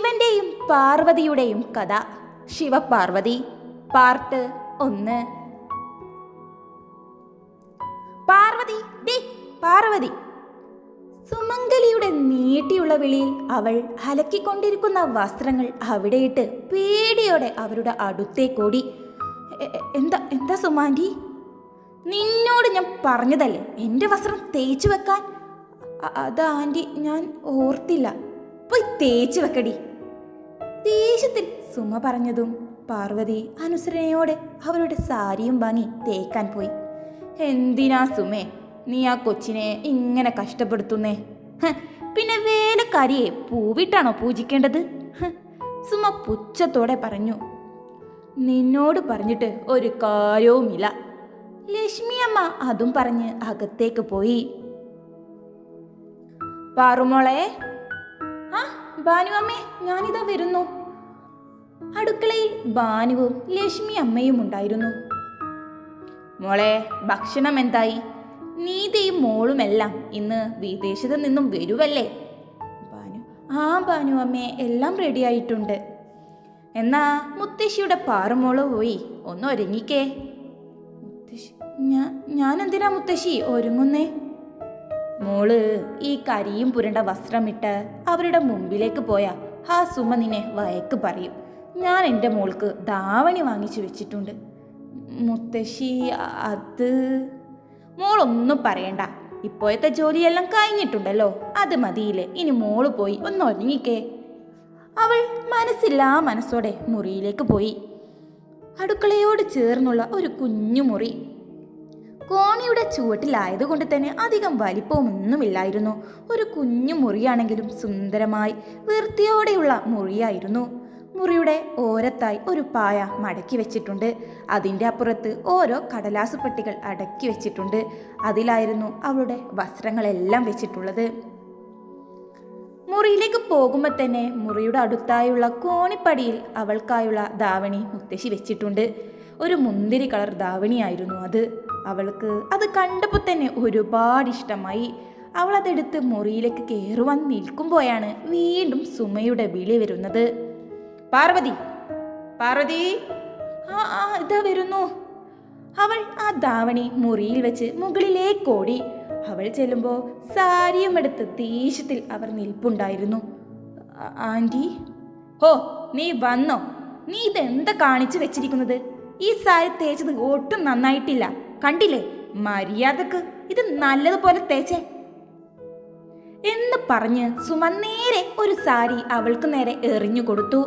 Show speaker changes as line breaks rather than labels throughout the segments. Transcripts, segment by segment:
ശിവന്റെയും പാർവതിയുടെയും കഥ. ശിവപാർവതി പാർട്ട് ഒന്ന്. പാർവതി ദേ പാർവതി. സുമംഗലിയുടെ നീട്ടിയുള്ള വിളിയിൽ അവൾ അലക്കിക്കൊണ്ടിരിക്കുന്ന വസ്ത്രങ്ങൾ അവിടെയിട്ട് പേടിയോടെ അവരുടെ അടുത്തേക്കോടി. എന്താ എന്താ സുമാന്റി? നിന്നോട് ഞാൻ പറഞ്ഞതല്ലേ എന്റെ വസ്ത്രം തേച്ചു വെക്കാൻ? അത് ആന്റി ഞാൻ ഓർത്തില്ല. പോയി തേച്ചു വെക്കടി. ദേഷ്യത്തിൽ സുമ പറഞ്ഞതും പാർവതി അനുസരണയോടെ അവരുടെ സാരിയും വാങ്ങി തേക്കാൻ പോയി. എന്തിനാ സുമേ നീ ആ കൊച്ചിനെ ഇങ്ങനെ കഷ്ടപ്പെടുത്തുന്നേ? പിന്നെ വേലക്കാരിയെ പൂവിട്ടാണോ പൂജിക്കേണ്ടത്? സുമ പുച്ഛത്തോടെ പറഞ്ഞു. നിന്നോട് പറഞ്ഞിട്ട് ഒരു കാര്യവുമില്ല. ലക്ഷ്മി അമ്മ അതും പറഞ്ഞ് അകത്തേക്ക് പോയി. പാറുമോളെ ഭാനു അമ്മേ ഞാനിതാ വരുന്നു. അടുക്കളയിൽ ബാനുവും ലക്ഷ്മി അമ്മയും ഉണ്ടായിരുന്നു. മോളെ ഭക്ഷണം എന്തായി? നീതയും മോളുമെല്ലാം ഇന്ന് വിദേശത്ത് നിന്നും വരുവല്ലേ? ഭാനു ആ ബാനു അമ്മേ എല്ലാം റെഡിയായിട്ടുണ്ട് എന്നാ മുത്തശ്ശിയുടെ പാറുമോൾ പോയി ഒന്ന് ഒരുങ്ങിക്കേ. മുത്തശ്ശി ഞാൻ ഞാൻ എന്തിനാ മുത്തശ്ശി ഒരുങ്ങുന്നേ? മോൾ ഈ കരിയും പുരണ്ട വസ്ത്രമിട്ട് അവരുടെ മുമ്പിലേക്ക് പോയ ആ സുമ നിന്നെ വയക്ക് പറയും. ഞാൻ എന്റെ മോൾക്ക് ദാവണി വാങ്ങിച്ചു വെച്ചിട്ടുണ്ട്. മുത്തശ്ശി അത് മോളൊന്നും പറയണ്ട. ഇപ്പോഴത്തെ ജോലിയെല്ലാം കഴിഞ്ഞിട്ടുണ്ടല്ലോ. അത് മതിയില്ലേ? ഇനി മോൾ പോയി ഒന്ന് ഒരുങ്ങിക്കേ അവൾ മനസ്സില്ലാ മനസ്സോടെ മുറിയിലേക്ക് പോയി. അടുക്കളയോട് ചേർന്നുള്ള ഒരു കുഞ്ഞു മുറി കോണിയുടെ ചുവട്ടിലായതുകൊണ്ട് തന്നെ അധികം വലിപ്പമൊന്നുമില്ലായിരുന്നു. ഒരു കുഞ്ഞു മുറിയാണെങ്കിലും സുന്ദരമായി വൃത്തിയോടെയുള്ള മുറിയായിരുന്നു. മുറിയുടെ ഓരത്തായി ഒരു പായ മടക്കി വെച്ചിട്ടുണ്ട്. അതിന്റെ അപ്പുറത്ത് ഓരോ കടലാസ് പെട്ടികൾ അടക്കി വെച്ചിട്ടുണ്ട്. അതിലായിരുന്നു അവളുടെ വസ്ത്രങ്ങളെല്ലാം വെച്ചിട്ടുള്ളത്. മുറിയിലേക്ക് പോകുമ്പോൾ തന്നെ മുറിയുടെ അടുത്തായുള്ള കോണിപ്പടിയിൽ അവൾക്കായുള്ള ദാവണി മുത്തശ്ശി വെച്ചിട്ടുണ്ട്. ഒരു മുന്തിരി കളർ ദാവണിയായിരുന്നു അത്. അവൾക്ക് അത് കണ്ടപ്പോൾ തന്നെ ഒരുപാട് ഇഷ്ടമായി. അവൾ അതെടുത്ത് മുറിയിലേക്ക് കയറുവാൻ നിൽക്കുമ്പോഴാണ് വീണ്ടും സുമയുടെ വിളി വരുന്നത്. പാർവതി പാർവതി. ആ ആ ഇതാ വരുന്നു. അവൾ ആ ധാവണി മുറിയിൽ വെച്ച് മുകളിലേക്ക് ഓടി. അവൾ ചെല്ലുമ്പോൾ സാരിയും എടുത്ത് ദേഷ്യത്തിൽ അവർ നിൽപ്പുണ്ടായിരുന്നു. ആന്റി ഹോ നീ വന്നോ? നീ ഇതെന്താ കാണിച്ചു വെച്ചിരിക്കുന്നത്? ഈ സാരി തേച്ചത് ഒട്ടും നന്നായിട്ടില്ല. കണ്ടില്ലേ? മര്യാദയ്ക്ക് ഇത് നല്ലതുപോലെ തേച്ചേ. എന്ന് പറഞ്ഞ് സുമ നേരെ ഒരു സാരി അവൾക്ക് നേരെ എറിഞ്ഞു കൊടുത്തു.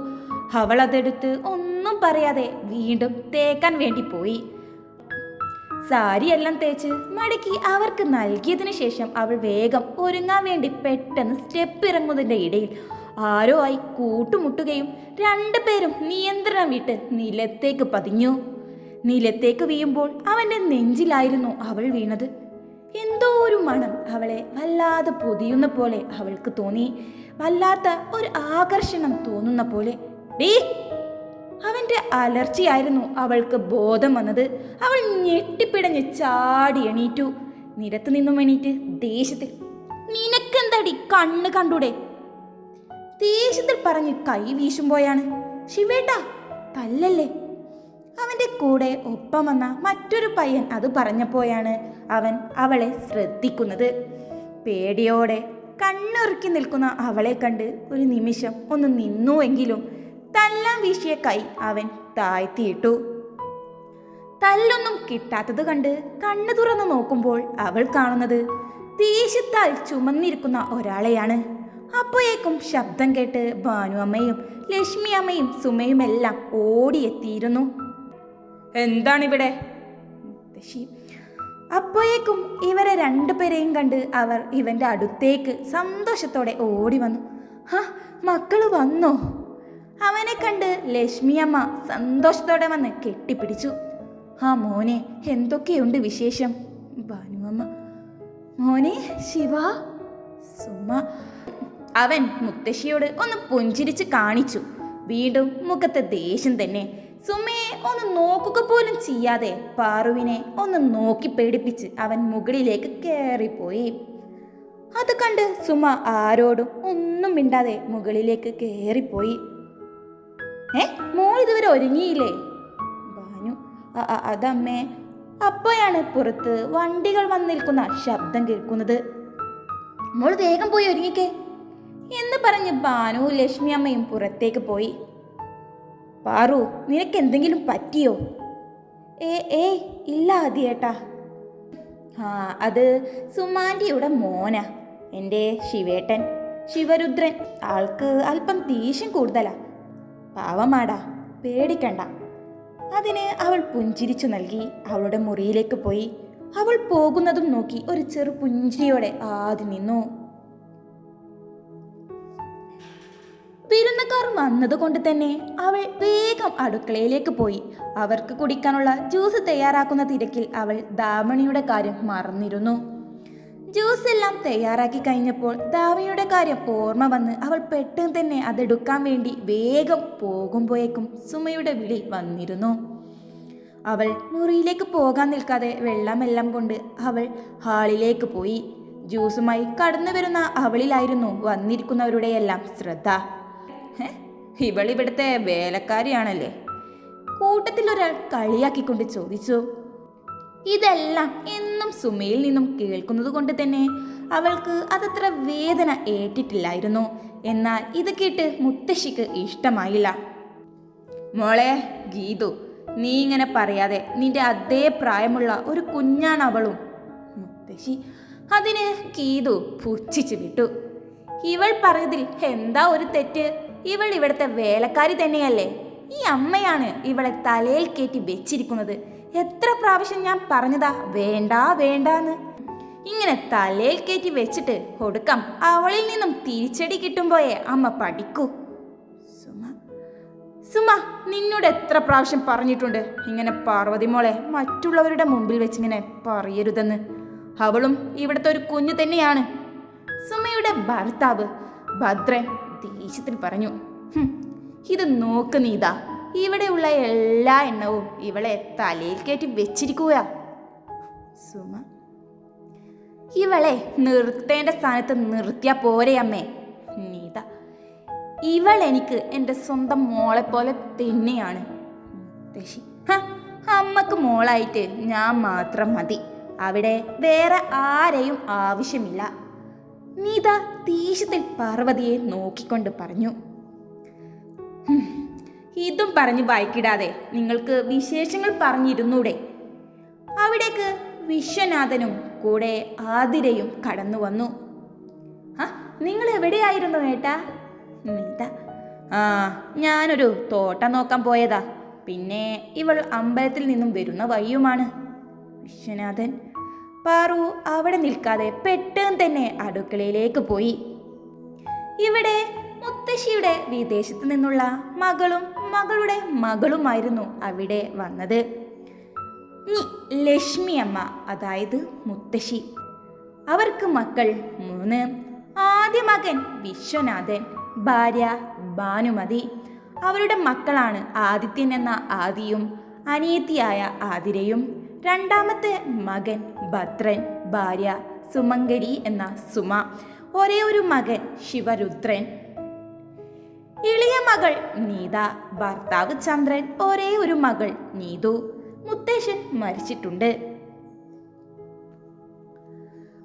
അവൾ അതെടുത്ത് ഒന്നും പറയാതെ വീണ്ടും തേക്കാൻ വേണ്ടി പോയി. സാരിയെല്ലാം തേച്ച് മടക്കി അവർക്ക് നൽകിയതിനു ശേഷം അവൾ വേഗം ഒരുങ്ങാൻ വേണ്ടി പെട്ടെന്ന് സ്റ്റെപ്പ് ഇറങ്ങുന്നതിന്റെ ഇടയിൽ ആരോ ആയി കൂട്ടുമുട്ടുകയും രണ്ടുപേരും നിയന്ത്രണം വിട്ട് നിലത്തേക്ക് പതിഞ്ഞു. നിലത്തേക്ക് വീഴുമ്പോൾ അവന്റെ നെഞ്ചിലായിരുന്നു അവൾ വീണത്. എന്തോ ഒരു മണം അവളെ വല്ലാതെ പൊതിയുന്ന പോലെ അവൾക്ക് തോന്നി. വല്ലാത്ത ഒരു ആകർഷണം തോന്നുന്ന പോലെ. ഡീ! അവന്റെ അലർച്ചയായിരുന്നു അവൾക്ക് ബോധം വന്നത്. അവൾ ഞെട്ടിപ്പിടഞ്ഞ് ചാടി എണീറ്റു. നിരത്ത് നിന്നും എണീറ്റ് ദേഷ്യത്തിൽ നിനക്കെന്തടി കണ്ണ് കണ്ടൂടെ? ദേഷ്യത്തിൽ പറഞ്ഞ് കൈ വീശുമ്പോയാണ് ശിവേട്ടാ തല്ലല്ലേ? അവന്റെ കൂടെ ഒപ്പം വന്ന മറ്റൊരു പയ്യൻ അത് പറഞ്ഞപ്പോഴാണ് അവൻ അവളെ ശ്രദ്ധിക്കുന്നത്. പേടിയോടെ കണ്ണുറുക്കി നിൽക്കുന്ന അവളെ കണ്ട് ഒരു നിമിഷം ഒന്ന് നിന്നുവെങ്കിലും തല്ലാൻ വീശിയ കൈ അവൻ താഴ്ത്തിയിട്ടു. തല്ലൊന്നും കിട്ടാത്തത് കണ്ട് കണ്ണു തുറന്നു നോക്കുമ്പോൾ അവൾ കാണുന്നത് ദേഷ്യത്താൽ ചുമന്നിരിക്കുന്ന ഒരാളെയാണ്. അപ്പോഴേക്കും ശബ്ദം കേട്ട് ഭാനു അമ്മയും ലക്ഷ്മി അമ്മയും സുമയുമെല്ലാം ഓടിയെത്തിയിരുന്നു. എന്താണിവിടെ? മുത്തശ്ശി അപ്പോഴേക്കും ഇവരെ രണ്ടുപേരെയും കണ്ട് അവർ ഇവന്റെ അടുത്തേക്ക് സന്തോഷത്തോടെ ഓടി വന്നു. ഹാ മക്കൾ വന്നോ? അവനെ കണ്ട് ലക്ഷ്മി അമ്മ സന്തോഷത്തോടെ വന്ന് കെട്ടിപ്പിടിച്ചു. ആ മോനെ എന്തൊക്കെയുണ്ട് വിശേഷം? ഭാനുവമ്മ മോനെ ശിവ സുമ. അവൻ മുത്തശ്ശിയോട് ഒന്ന് പുഞ്ചിരിച്ച് കാണിച്ചു. വീണ്ടും മുഖത്തെ ദേഷ്യം തന്നെ. സുമയെ ഒന്ന് നോക്കുക പോലും ചെയ്യാതെ പാറുവിനെ ഒന്ന് നോക്കി പേടിപ്പിച്ച് അവൻ മുകളിലേക്ക് കയറിപ്പോയി അത് കണ്ട് സുമ ആരോടും ഒന്നും മിണ്ടാതെ മുകളിലേക്ക് കയറിപ്പോയി ഏ മോൾ ഇതുവരെ ഒരുങ്ങിയില്ലേ? ബാനു "അ- അ- അതമ്മേ അപ്പോഴാണ് പുറത്ത് വണ്ടികൾ വന്ന് നിൽക്കുന്ന ശബ്ദം കേൾക്കുന്നത്. മോൾ വേഗം പോയി ഒരുങ്ങിക്കേ. എന്ന് പറഞ്ഞ് ബാനു ലക്ഷ്മി അമ്മയും പുറത്തേക്ക് പോയി. പാറു നിനക്ക് എന്തെങ്കിലും പറ്റിയോ? ഏ ഏ ഇല്ല ആദ്യേട്ടാ. ആ അത് സുമാന്റിയുടെ മോന എന്റെ ശിവേട്ടൻ. ശിവരുദ്രൻ ആൾക്ക് അല്പം ദേഷ്യം കൂടുതലാ. പാവമാടാ പേടിക്കണ്ട. അതിന് അവൾ പുഞ്ചിരിച്ചു നൽകി അവളുടെ മുറിയിലേക്ക് പോയി. അവൾ പോകുന്നതും നോക്കി ഒരു ചെറു പുഞ്ചിരിയോടെ ആദ്യം നിന്നു. വിരുന്നക്കാർ വന്നതുകൊണ്ട് തന്നെ അവൾ വേഗം അടുക്കളയിലേക്ക് പോയി. അവർക്ക് കുടിക്കാനുള്ള ജ്യൂസ് തയ്യാറാക്കുന്ന തിരക്കിൽ അവൾ ദാവണിയുടെ കാര്യം മറന്നിരുന്നു. ജ്യൂസ് എല്ലാം തയ്യാറാക്കി കഴിഞ്ഞപ്പോൾ ദാവണിയുടെ കാര്യം ഓർമ്മ വന്ന് അവൾ പെട്ടെന്ന് തന്നെ അതെടുക്കാൻ വേണ്ടി വേഗം പോകുമ്പോഴേക്കും സുമയുടെ വിളി വന്നിരുന്നു. അവൾ മുറിയിലേക്ക് പോകാൻ നിൽക്കാതെ വെള്ളമെല്ലാം കൊണ്ട് അവൾ ഹാളിലേക്ക് പോയി. ജ്യൂസുമായി കടന്നു വരുന്ന അവളിലായിരുന്നു വന്നിരിക്കുന്നവരുടെയെല്ലാം ശ്രദ്ധ. ഇവിടുത്തെ വേലക്കാരിയാണല്ലേ? കൂട്ടത്തിൽ ഒരാൾ കളിയാക്കിക്കൊണ്ട് ചോദിച്ചു. ഇതെല്ലാം എന്നും സുമയിൽ നിന്നും കേൾക്കുന്നത് കൊണ്ട് തന്നെ അവൾക്ക് അതത്ര വേദന ഏറ്റിട്ടില്ലായിരുന്നു. എന്നാൽ ഇത് കേട്ട് മുത്തശ്ശിക്ക് ഇഷ്ടമായില്ല. മോളെ ഗീതു നീ ഇങ്ങനെ പറയാതെ നിന്റെ അതേ പ്രായമുള്ള ഒരു കുഞ്ഞാണ് അവളും. മുത്തശ്ശി അതിന് ഗീതു പുച്ഛിച്ചു വിട്ടു. ഇവൾ പറഞ്ഞതിൽ എന്താ ഒരു തെറ്റ്? ഇവൾ ഇവിടുത്തെ വേലക്കാരി തന്നെയല്ലേ? ഈ അമ്മയാണ് ഇവളെ തലയിൽ കയറ്റി വെച്ചിരിക്കുന്നത്. എത്ര പ്രാവശ്യം ഞാൻ പറഞ്ഞതാ വേണ്ട വേണ്ടാന്ന്. ഇങ്ങനെ തലയിൽ കയറ്റി വെച്ചിട്ട് ഒടുക്കം അവളിൽ നിന്നും തിരിച്ചടി കിട്ടുമ്പോയേ അമ്മ പഠിക്കൂ. സുമ സുമ നിന്നോട് എത്ര പ്രാവശ്യം പറഞ്ഞിട്ടുണ്ട്? ഇങ്ങനെ പാർവതി മോളെ മറ്റുള്ളവരുടെ മുമ്പിൽ വെച്ച് ഇങ്ങനെ പറയരുതെന്ന്. അവളും ഇവിടുത്തെ ഒരു കുഞ്ഞു തന്നെയാണ്. സുമയുടെ ഭർത്താവ് ഭദ്രൻ ദേഷ്യത്തിൽ പറഞ്ഞു ഇത് നോക്ക് നീതാ ഇവിടെയുള്ള എല്ലാ എണ്ണവും ഇവളെ തലയിൽ കയറ്റി വെച്ചിരിക്കുക സുമ ഇവളെ നിർത്തേണ്ട സ്ഥാനത്ത് നിർത്തിയാ പോരെ അമ്മേ. നീത ഇവൾ എനിക്ക് എന്റെ സ്വന്തം മോളെ പോലെ തന്നെയാണ്. മുത്തശ്ശി അമ്മയ്ക്ക് മോളായിട്ട് ഞാൻ മാത്രം മതി. അവിടെ വേറെ ആരെയും ആവശ്യമില്ല. നീത ദേഷ്യത്തിൽ പാർവതിയെ നോക്കിക്കൊണ്ട് പറഞ്ഞു. ഇതും പറഞ്ഞു വായിക്കിടാതെ നിങ്ങൾക്ക് വിശേഷങ്ങൾ പറഞ്ഞിരുന്നൂടെ? അവിടേക്ക് വിശ്വനാഥനും കൂടെ ആതിരയും കടന്നു വന്നു. ആ നിങ്ങൾ എവിടെയായിരുന്നു ഏട്ടാ? നീത ആ ഞാനൊരു തോട്ടം നോക്കാൻ പോയതാ. പിന്നെ ഇവൾ അമ്പലത്തിൽ നിന്നും വരുന്ന വഴിയുമാണ്. വിശ്വനാഥൻ പാറു അവിടെ നിൽക്കാതെ പെട്ടെന്ന് തന്നെ അടുക്കളയിലേക്ക് പോയി. ഇവിടെ മുത്തശ്ശിയുടെ വിദേശത്ത് നിന്നുള്ള മകളും മകളുടെ മകളുമായിരുന്നു അവിടെ വന്നത്. ലക്ഷ്മി അമ്മ അതായത് മുത്തശ്ശി. അവർക്ക് മക്കൾ മൂന്ന്. ആദ്യ മകൻ വിശ്വനാഥൻ ഭാര്യ ഭാനുമതി. അവരുടെ മക്കളാണ് ആദിത്യൻ എന്ന ആദിയും അനിയത്തിയായ ആതിരയും. രണ്ടാമത്തെ മകൻ ഭദ്രൻ ഭാര്യ സുമങ്കരി എന്ന സുമ. ഒരേ ഒരു മകൻ ശിവരുദ്രൻ. ഇളിയ മകൾ നീത ഭർത്താവ് ചന്ദ്രൻ ഒരേ ഒരു മകൾ നീതു. മുത്തേശൻ മരിച്ചിട്ടുണ്ട്.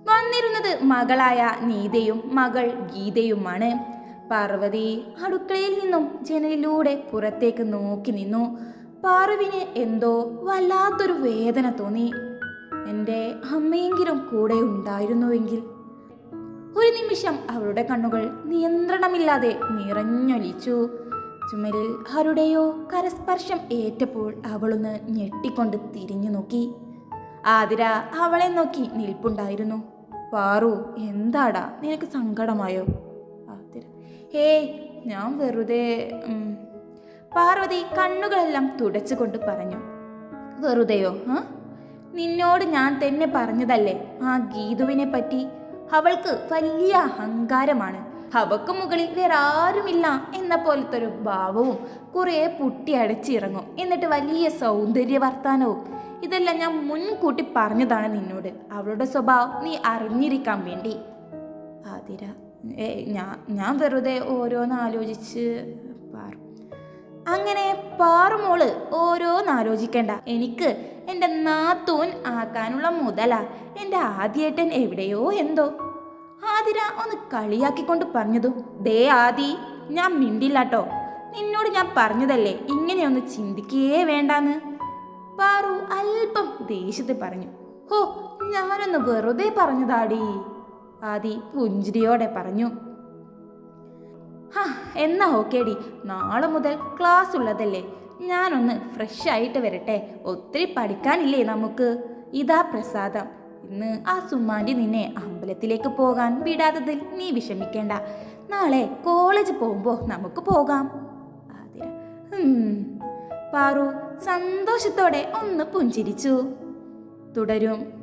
വന്നിരുന്നത് മകളായ നീതയും മകൾ ഗീതയുമാണ്. പാർവതി അടുക്കളയിൽ നിന്നും ജനലിലൂടെ പുറത്തേക്ക് നോക്കി നിന്നു. പാറുവിന് എന്തോ വല്ലാത്തൊരു വേദന തോന്നി. എന്റെ അമ്മയെങ്കിലും കൂടെ ഉണ്ടായിരുന്നുവെങ്കിൽ. ഒരു നിമിഷം അവളുടെ കണ്ണുകൾ നിയന്ത്രണമില്ലാതെ നിറഞ്ഞൊലിച്ചു. ചുമരിൽ ആരുടെയോ കരസ്പർശം ഏറ്റപ്പോൾ അവളൊന്ന് ഞെട്ടിക്കൊണ്ട് തിരിഞ്ഞു നോക്കി. ആതിര അവളെ നോക്കി നിൽപ്പുണ്ടായിരുന്നു. പാറു എന്താടാ? നിനക്ക് സങ്കടമായോ? ആതിര. ഏയ് ഞാൻ വെറുതെ ഉം." പാർവതി കണ്ണുകളെല്ലാം തുടച്ചുകൊണ്ട് പറഞ്ഞു വെറുതെയോ നിന്നോട് ഞാൻ തന്നെ പറഞ്ഞതല്ലേ? ആ ഗീതുവിനെ പറ്റി? അവൾക്ക് വലിയ അഹങ്കാരമാണ്. അവക്ക് മുകളിൽ വേറെ ആരുമില്ല എന്ന പോലത്തെ ഒരു ഭാവവും കുറേ പുട്ടി അടച്ചിറങ്ങും എന്നിട്ട് വലിയ സൗന്ദര്യ വർത്താനവും. ഇതെല്ലാം ഞാൻ മുൻകൂട്ടി പറഞ്ഞതാണ് നിന്നോട്. അവളുടെ സ്വഭാവം നീ അറിഞ്ഞിരിക്കാൻ വേണ്ടി. ആതിര ഞാൻ ഞാൻ വെറുതെ ഓരോന്ന് ആലോചിച്ച് പാറു അങ്ങനെ പാറുമോൾ ഓരോന്ന് ആലോചിക്കണ്ട. എനിക്ക് എന്റെ നാത്തൂൻ ആക്കാനുള്ള മുതല. എന്റെ ആദ്യേട്ടൻ എവിടെയോ എന്തോ. ആതിര ഒന്ന് കളിയാക്കിക്കൊണ്ട് പറഞ്ഞതും ദേ ആദി ഞാൻ മിണ്ടില്ലാട്ടോ. നിന്നോട് ഞാൻ പറഞ്ഞതല്ലേ ഇങ്ങനെയൊന്ന് ചിന്തിക്കേ വേണ്ടാന്ന്. പാറു അല്പം ദേഷ്യത്തിൽ പറഞ്ഞു ഹോ ഞാനൊന്ന് വെറുതെ പറഞ്ഞതാടി. ആദി പുഞ്ചിരിയോടെ പറഞ്ഞു ഹാ എന്നാ ഓക്കേടി. നാളെ മുതൽ ക്ലാസ് ഉള്ളതല്ലേ. ഞാനൊന്ന് ഫ്രഷ് ആയിട്ട് വരട്ടെ. ഒത്തിരി പഠിക്കാനില്ലേ നമുക്ക്? ഇതാ പ്രസാദം. ഇന്ന് ആ സുമാന്റെ നിന്നെ അമ്പലത്തിലേക്ക് പോകാൻ വിടാത്തതിൽ നീ വിഷമിക്കേണ്ട. നാളെ കോളേജ് പോകുമ്പോൾ നമുക്ക് പോകാം. പാറു സന്തോഷത്തോടെ ഒന്ന് പുഞ്ചിരിച്ചു. തുടരും.